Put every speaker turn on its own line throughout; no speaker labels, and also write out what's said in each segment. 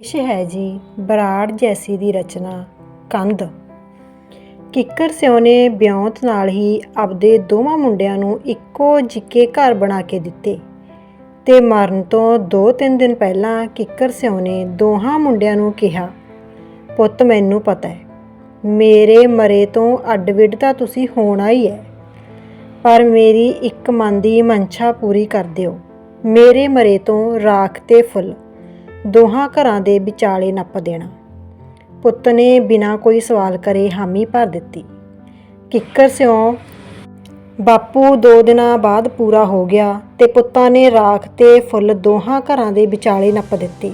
ਪੇਸ਼ ਹੈ ਜੀ ਬਰਾੜ ਜੈਸੀ ਦੀ ਰਚਨਾ, ਕੰਧ। ਕਿੱਕਰ ਸਿਉ ਨੇ ਵਿਉਂਤ ਨਾਲ ਹੀ ਆਪਦੇ ਦੋਵਾਂ ਮੁੰਡਿਆਂ ਨੂੰ ਇੱਕੋ ਜਿੱਕੇ ਘਰ ਬਣਾ ਕੇ ਦਿੱਤੇ ਤੇ ਮਰਨ ਤੋਂ 2-3 ਦਿਨ ਪਹਿਲਾਂ ਕਿੱਕਰ ਸਿਉ ਨੇ ਦੋਹਾਂ ਮੁੰਡਿਆਂ ਨੂੰ ਕਿਹਾ, ਪੁੱਤ, ਮੈਨੂੰ ਪਤਾ ਹੈ, ਮੇਰੇ ਮਰੇ ਤੋਂ ਅੱਡ-ਵਿੱਡ ਤਾਂ ਤੁਸੀਂ ਹੋਣਾ ਹੀ ਹੈ, ਪਰ ਮੇਰੀ ਇੱਕ ਮਨ ਦੀ ਮਨਸ਼ਾ ਪੂਰੀ ਕਰ ਦਿਓ। ਮੇਰੇ ਮਰੇ ਤੋਂ ਰਾਖ ਤੇ ਫੁੱਲ ਦੋਹਾਂ ਘਰਾਂ ਦੇ ਵਿਚਾਲੇ ਨੱਪ ਦੇਣਾ। ਪੁੱਤ ਨੇ ਬਿਨਾਂ ਕੋਈ ਸਵਾਲ ਕਰੇ ਹਾਮੀ ਭਰ ਦਿੱਤੀ। ਕਿੱਕਰ ਸਿਉ ਬਾਪੂ ਦੋ ਦਿਨਾਂ ਬਾਅਦ ਪੂਰਾ ਹੋ ਗਿਆ ਤੇ ਪੁੱਤਾਂ ਨੇ ਰਾਖ ਤੇ ਫੁੱਲ ਦੋਹਾਂ ਘਰਾਂ ਦੇ ਵਿਚਾਲੇ ਨੱਪ ਦਿੱਤੇ।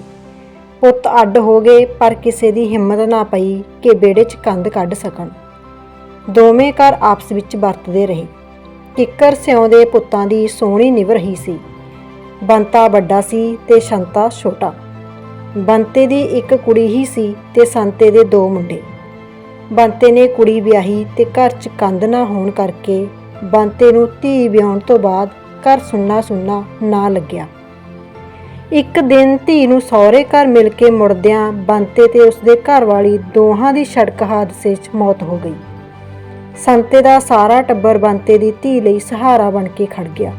ਪੁੱਤ ਅੱਡ ਹੋ ਗਏ, ਪਰ ਕਿਸੇ ਦੀ ਹਿੰਮਤ ਨਾ ਪਈ ਕਿ ਬੇੜੇ 'ਚ ਕੰਧ ਕੱਢ ਸਕਣ। ਦੋਵੇਂ ਘਰ ਆਪਸ ਵਿੱਚ ਵਰਤਦੇ ਰਹੇ। ਕਿੱਕਰ ਸਿਉਂ ਦੇ ਪੁੱਤਾਂ ਦੀ ਸੋਹਣੀ ਨਿਭ ਰਹੀ ਸੀ। ਬੰਤਾ ਵੱਡਾ ਸੀ ਤੇ ਸ਼ੰਤਾ ਛੋਟਾ। ਬੰਤੇ ਦੀ ਇੱਕ ਕੁੜੀ ਹੀ ਸੀ ਤੇ ਸੰਤੇ ਦੇ ਦੋ ਮੁੰਡੇ। ਬੰਤੇ ਨੇ ਕੁੜੀ ਵਿਆਹੀ ਤੇ ਘਰ 'ਚ ਕੰਧ ਨਾ ਹੋਣ ਕਰਕੇ ਬੰਤੇ ਨੂੰ ਧੀ ਵਿਆਹਣ ਤੋਂ ਬਾਅਦ ਘਰ ਸੁੰਨਾ ਸੁੰਨਾ ਨਾ ਲੱਗਿਆ। ਇੱਕ ਦਿਨ ਧੀ ਨੂੰ ਸਹੁਰੇ ਘਰ ਮਿਲ ਕੇ ਮੁੜਦਿਆਂ ਬੰਤੇ ਤੇ ਉਸਦੇ ਘਰ ਵਾਲੀ ਦੋਹਾਂ ਦੀ ਸੜਕ ਹਾਦਸੇ 'ਚ ਮੌਤ ਹੋ ਗਈ। ਸੰਤੇ ਦਾ ਸਾਰਾ ਟੱਬਰ ਬੰਤੇ ਦੀ ਧੀ ਲਈ ਸਹਾਰਾ ਬਣ ਕੇ ਖੜ ਗਿਆ।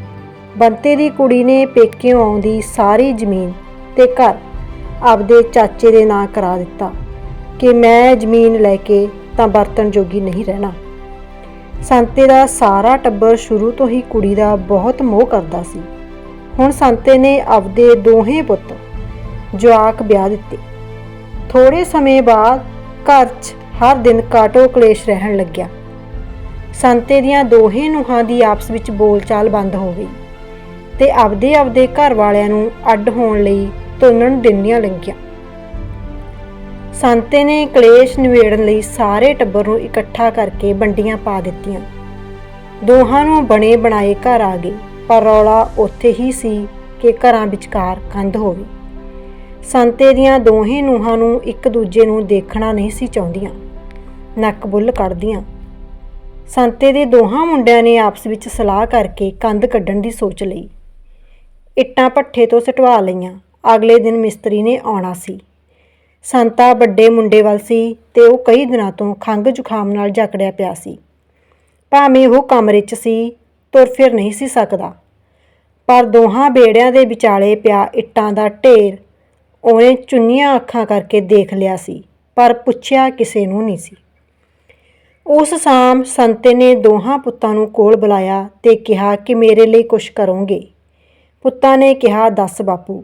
ਬੰਤੇ ਦੀ ਕੁੜੀ ਨੇ ਪੇਕਿਓਂ ਆਉਂਦੀ ਸਾਰੀ ਜ਼ਮੀਨ ਤੇ ਘਰ ਆਪਦੇ ਚਾਚੇ ਦੇ ਨਾਂ ਕਰਾ ਦਿੱਤਾ ਕਿ ਮੈਂ ਜ਼ਮੀਨ ਲੈ ਕੇ ਤਾਂ ਬਰਤਨ ਜੋਗੀ ਨਹੀਂ ਰਹਿਣਾ। ਸੰਤੇ ਦਾ ਸਾਰਾ ਟੱਬਰ ਸ਼ੁਰੂ ਤੋਂ ਹੀ ਕੁੜੀ ਦਾ ਬਹੁਤ ਮੋਹ ਕਰਦਾ ਸੀ। ਹੁਣ ਸੰਤੇ ਨੇ ਆਪਦੇ ਦੋਹੇ ਪੁੱਤ ਜਵਾਕ ਵਿਆਹ ਦਿੱਤੇ। ਥੋੜੇ ਸਮੇਂ ਬਾਅਦ ਘਰ 'ਚ ਹਰ ਦਿਨ ਕਾਟੋ ਕਲੇਸ਼ ਰਹਿਣ ਲੱਗਿਆ। ਸੰਤੇ ਦੀਆਂ ਦੋਹੇ ਨੂੰਹਾਂ ਦੀ ਆਪਸ ਵਿੱਚ ਬੋਲਚਾਲ ਬੰਦ ਹੋ ਗਈ ਤੇ ਆਪਦੇ ਆਪਦੇ ਘਰ ਵਾਲਿਆਂ ਨੂੰ ਅੱਡ ਹੋਣ ਲਈ ਤੋਨਣ ਦਿੰਨੀਆਂ ਲੱਗੀਆਂ ਸੰਤੇ ਨੇ ਕਲੇਸ਼ ਨਿਬੇੜਨ ਲਈ ਸਾਰੇ ਟੱਬਰ ਨੂੰ ਇਕੱਠਾ ਕਰਕੇ ਵੰਡੀਆਂ ਪਾ ਦਿੱਤੀਆਂ। ਦੋਹਾਂ ਨੂੰ ਬਣੇ ਬਣਾਏ ਘਰ ਆ ਗਏ, ਪਰ ਰੌਲਾ ਉੱਥੇ ਹੀ ਸੀ ਕਿ ਘਰਾਂ ਵਿਚਕਾਰ ਕੰਧ ਹੋਵੇ ਸੰਤੇ ਦੀਆਂ ਦੋਹੇ ਨੂੰਹਾਂ ਨੂੰ ਇੱਕ ਦੂਜੇ ਨੂੰ ਦੇਖਣਾ ਨਹੀਂ ਸੀ ਚਾਹੁੰਦੀਆਂ। ਨੱਕ ਬੁੱਲ ਕੱਢਦੀਆਂ। ਸੰਤੇ ਦੇ ਦੋਹਾਂ ਮੁੰਡਿਆਂ ਨੇ ਆਪਸ ਵਿੱਚ ਸਲਾਹ ਕਰਕੇ ਕੰਧ ਕੱਢਣ ਦੀ ਸੋਚ ਲਈ। ਇੱਟਾਂ ਭੱਠੇ ਤੋਂ ਸਟਵਾ ਲਈਆਂ। ਅਗਲੇ ਦਿਨ ਮਿਸਤਰੀ ਨੇ ਆਉਣਾ ਸੀ। ਸੰਤਾ ਵੱਡੇ ਮੁੰਡੇ ਵੱਲ ਸੀ ਤੇ ਉਹ ਕਈ ਦਿਨਾਂ ਤੋਂ ਖੰਘ ਜ਼ੁਕਾਮ ਨਾਲ ਜਕੜਿਆ ਪਿਆ ਸੀ। ਭਾਵੇਂ ਉਹ ਕਮਰੇ 'ਚ ਸੀ, ਤੁਰ ਫਿਰ ਨਹੀਂ ਸੀ ਸਕਦਾ। ਪਰ ਦੋਹਾਂ ਬੇੜਿਆਂ ਦੇ ਵਿਚਾਲੇ ਪਿਆ ਇੱਟਾਂ ਦਾ ਢੇਰ ਉਹਨੇ ਚੁੰਨੀਆਂ ਅੱਖਾਂ ਕਰਕੇ ਦੇਖ ਲਿਆ ਸੀ, ਪਰ ਪੁੱਛਿਆ ਕਿਸੇ ਨੂੰ ਨਹੀਂ ਸੀ। ਉਸ ਸ਼ਾਮ ਸੰਤੇ ਨੇ ਦੋਹਾਂ ਪੁੱਤਾਂ ਨੂੰ ਕੋਲ ਬੁਲਾਇਆ ਤੇ ਕਿਹਾ ਕਿ ਮੇਰੇ ਲਈ ਕੁਝ ਕਰੋਗੇ। ਪੁੱਤਾਂ ਨੇ ਕਿਹਾ, ਦੱਸ ਬਾਪੂ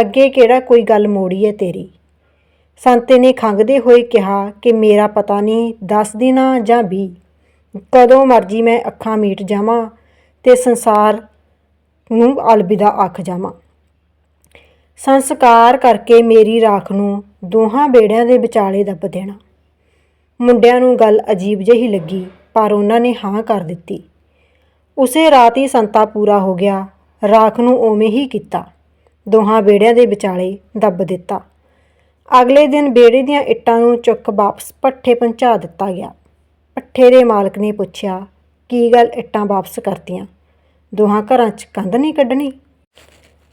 ਅੱਗੇ ਕਿਹੜਾ ਕੋਈ ਗੱਲ ਮੋੜੀ ਹੈ ਤੇਰੀ? ਸੰਤੇ ਨੇ ਖੰਗਦੇ ਹੋਏ ਕਿਹਾ ਕਿ ਮੇਰਾ ਪਤਾ ਨਹੀਂ 10 ਦਿਨਾਂ ਜਾਂ 20 ਕਦੋਂ ਮਰਜ਼ੀ ਮੈਂ ਅੱਖਾਂ ਮੀਟ ਜਾਵਾਂ ਤੇ ਸੰਸਾਰ ਨੂੰ ਅਲਵਿਦਾ ਆਖ ਜਾਵਾਂ। ਸੰਸਕਾਰ ਕਰਕੇ ਮੇਰੀ ਰਾਖ ਨੂੰ ਦੋਹਾਂ ਬੇੜਿਆਂ ਦੇ ਵਿਚਾਲੇ ਦੱਬ ਦੇਣਾ। ਮੁੰਡਿਆਂ ਨੂੰ ਗੱਲ ਅਜੀਬ ਜਿਹੀ ਲੱਗੀ, ਪਰ ਉਹਨਾਂ ਨੇ ਹਾਂ ਕਰ ਦਿੱਤੀ। ਉਸੇ ਰਾਤ ਹੀ ਸੰਤਾ ਪੂਰਾ ਹੋ ਗਿਆ। ਰਾਖ ਨੂੰ ਉਵੇਂ ਹੀ ਕੀਤਾ। ਦੋਹਾਂ ਬੇੜਿਆਂ ਦੇ ਵਿਚਾਲੇ ਦੱਬ ਦਿੱਤਾ। ਅਗਲੇ ਦਿਨ ਬੇੜੇ ਦੀਆਂ ਇੱਟਾਂ ਨੂੰ ਚੁੱਕ ਵਾਪਸ ਪੱਠੇ ਪਹੁੰਚਾ ਦਿੱਤਾ ਗਿਆ। ਪੱਠੇ ਦੇ ਮਾਲਕ ਨੇ ਪੁੱਛਿਆ, ਕੀ ਗੱਲ ਇੱਟਾਂ ਵਾਪਸ ਕਰਤੀਆਂ? ਦੋਹਾਂ ਘਰਾਂ 'ਚ ਕੰਧ ਨਹੀਂ ਕੱਢਣੀ?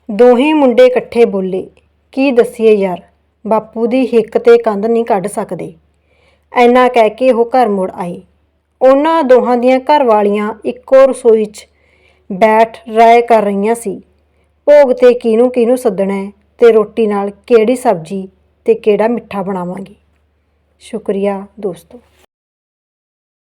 ਦੋਹੇ ਮੁੰਡੇ ਇਕੱਠੇ ਬੋਲੇ, ਕੀ ਦਸੀਏ ਯਾਰ, ਬਾਪੂ ਦੀ ਹਿੱਕ ਤੇ ਕੰਧ ਨਹੀਂ ਕੱਢ ਸਕਦੇ। ਐਨਾ ਕਹਿ ਕੇ ਉਹ ਘਰ ਮੁੜ ਆਏ। ਉਹਨਾਂ ਦੋਹਾਂ ਦੀਆਂ ਘਰ ਵਾਲੀਆਂ ਇੱਕੋ ਰਸੋਈ 'ਚ ਬੈਠ ਰਾਏ ਕਰ ਰਹੀਆਂ ਸੀ। ਭੋਗ ਤੇ ਕਿਹਨੂੰ ਕਿਹਨੂੰ ਸੱਦਣਾ ਹੈ ਤੇ ਰੋਟੀ ਨਾਲ ਕਿਹੜੀ ਸਬਜ਼ੀ ਤੇ ਕਿਹੜਾ ਮਿੱਠਾ ਬਣਾਵਾਂਗੇ। ਸ਼ੁਕਰੀਆ ਦੋਸਤੋ।